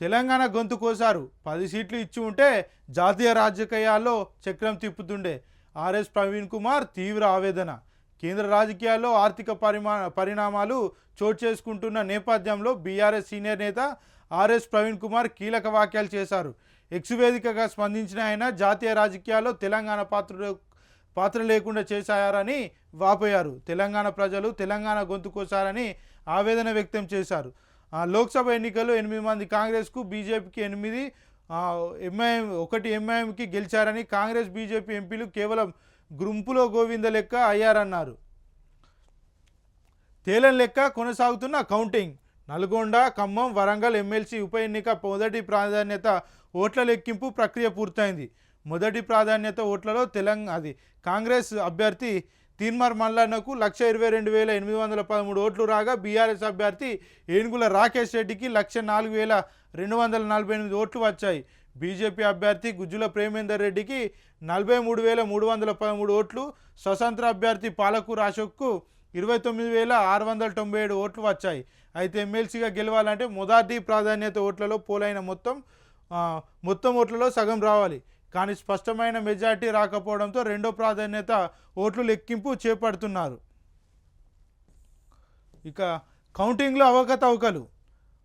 తెలంగాణ గొంతు కోసారు. పది సీట్లు ఇచ్చి ఉంటే జాతీయ రాజకీయాల్లో చక్రం తిప్పుతుండే. ఆర్ఎస్ ప్రవీణ్ కుమార్ తీవ్ర ఆవేదన. కేంద్ర రాజకీయాల్లో ఆర్థిక పరిమా పరిణామాలు చోటు చేసుకుంటున్న నేపథ్యంలో బీఆర్ఎస్ సీనియర్ నేత ఆర్ఎస్ ప్రవీణ్ కుమార్ కీలక వ్యాఖ్యలు చేశారు. ఎక్స్ వేదికగా స్పందించిన ఆయన జాతీయ రాజకీయాల్లో తెలంగాణ పాత్ర పాత్ర లేకుండా చేశారని వాపోయారు. తెలంగాణ ప్రజలు తెలంగాణ గొంతు కోసారని ఆవేదన వ్యక్తం చేశారు. లోక్సభ ఎన్నికల్లో ఎనిమిది మంది కాంగ్రెస్కు బీజేపీకి ఎనిమిది ఎంఐఎం ఒకటి ఎంఐఎంకి గెలిచారని కాంగ్రెస్ బీజేపీ ఎంపీలు కేవలం గుంపులో గోవింద లెక్క అయ్యారన్నారు. తేలం లెక్క కొనసాగుతున్న కౌంటింగ్. నల్గొండ ఖమ్మం వరంగల్ ఎమ్మెల్సీ ఉప ఎన్నిక మొదటి ప్రాధాన్యత ఓట్ల లెక్కింపు ప్రక్రియ పూర్తయింది. మొదటి ప్రాధాన్యత ఓట్లలో తెలంగాణ అది కాంగ్రెస్ అభ్యర్థి తీన్మార్ మల్లన్నకు లక్ష ఇరవై రెండు వేల ఎనిమిది వందల పదమూడు ఓట్లు రాగా బీఆర్ఎస్ అభ్యర్థి ఏనుగుల రాకేష్ రెడ్డికి లక్ష నాలుగు వేల రెండు వందల నలభై ఎనిమిది ఓట్లు వచ్చాయి. బీజేపీ అభ్యర్థి గుజ్జుల ప్రేమేందర్ రెడ్డికి నలభై మూడు వేల మూడు వందల పదమూడు ఓట్లు స్వతంత్ర అభ్యర్థి పాలకూరు అశోక్కు ఇరవై తొమ్మిది వేల ఆరు వందల తొంభై ఏడు ఓట్లు వచ్చాయి. అయితే ఎమ్మెల్సీగా గెలవాలంటే మొదటి ప్రాధాన్యత ఓట్లలో పోలైన మొత్తం మొత్తం ఓట్లలో సగం రావాలి. కానీ స్పష్టమైన మెజార్టీ రాకపోవడంతో రెండో ప్రాధాన్యత ఓట్లు లెక్కింపు చేపడుతున్నారు. ఇక కౌంటింగ్లో అవకతవకలు.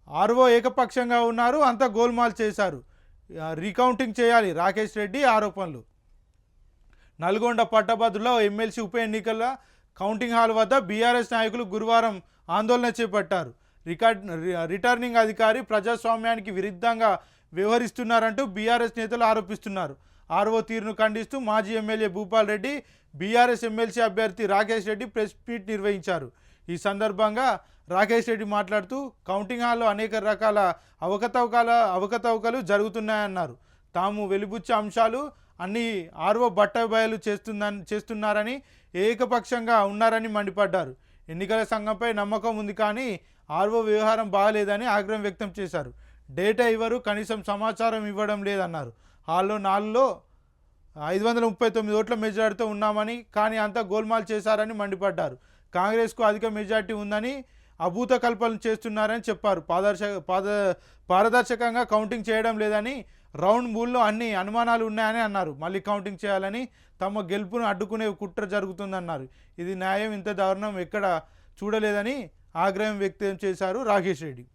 ఆర్ఓ ఏకపక్షంగా ఉన్నారు అంతా గోల్మాల్ చేశారు. రీకౌంటింగ్ చేయాలి రాకేష్ రెడ్డి ఆరోపణలు. నల్గొండ పట్టభద్రులో ఎమ్మెల్సీ ఉప ఎన్నికల కౌంటింగ్ హాల్ వద్ద బీఆర్ఎస్ నాయకులు గురువారం ఆందోళన చేపట్టారు. రికార్డ్ రి- రిటర్నింగ్ అధికారి ప్రజాస్వామ్యానికి విరుద్ధంగా వ్యవహరిస్తున్నారంటూ బీఆర్ఎస్ నేతలు ఆరోపిస్తున్నారు. ఆర్ఓ తీరును ఖండిస్తూ మాజీ MLA Bhupal Reddy BRS MLC అభ్యర్థి రాకేష్ రెడ్డి ప్రెస్ మీట్ నిర్వహించారు. ఈ సందర్భంగా రాకేష్ రెడ్డి మాట్లాడుతూ కౌంటింగ్ హాల్లో అనేక రకాల అవకతవకాల అవకతవకలు జరుగుతున్నాయన్నారు. తాము వెలిబుచ్చే అంశాలు అన్ని ఆర్ఓ బట్టబయలు చేస్తుందని చేస్తున్నారని ఏకపక్షంగా ఉన్నారని మండిపడ్డారు. ఎన్నికల సంఘంపై నమ్మకం ఉంది కానీ ఆర్ఓ వ్యవహారం బాగలేదని ఆగ్రహం వ్యక్తం చేశారు. డేటా ఇవ్వరు కనీసం సమాచారం ఇవ్వడం లేదన్నారు. హాల్లో నాలుగులో ఐదు వందల ముప్పై తొమ్మిది ఓట్ల మెజార్టీతో ఉన్నామని కానీ అంతా గోల్మాల్ చేశారని మండిపడ్డారు. కాంగ్రెస్కు అధిక మెజార్టీ ఉందని అభూత కల్పనలు చేస్తున్నారని చెప్పారు. పారదర్శక పాద పారదర్శకంగా కౌంటింగ్ చేయడం లేదని రౌండ్ మూల్లో అన్ని అనుమానాలు ఉన్నాయని అన్నారు. మళ్ళీ కౌంటింగ్ చేయాలని తమ గెలుపును అడ్డుకునే కుట్ర జరుగుతుందన్నారు. ఇది న్యాయం ఇంత దారుణం ఎక్కడ చూడలేదని ఆగ్రహం వ్యక్తం చేశారు రాకేష్ రెడ్డి.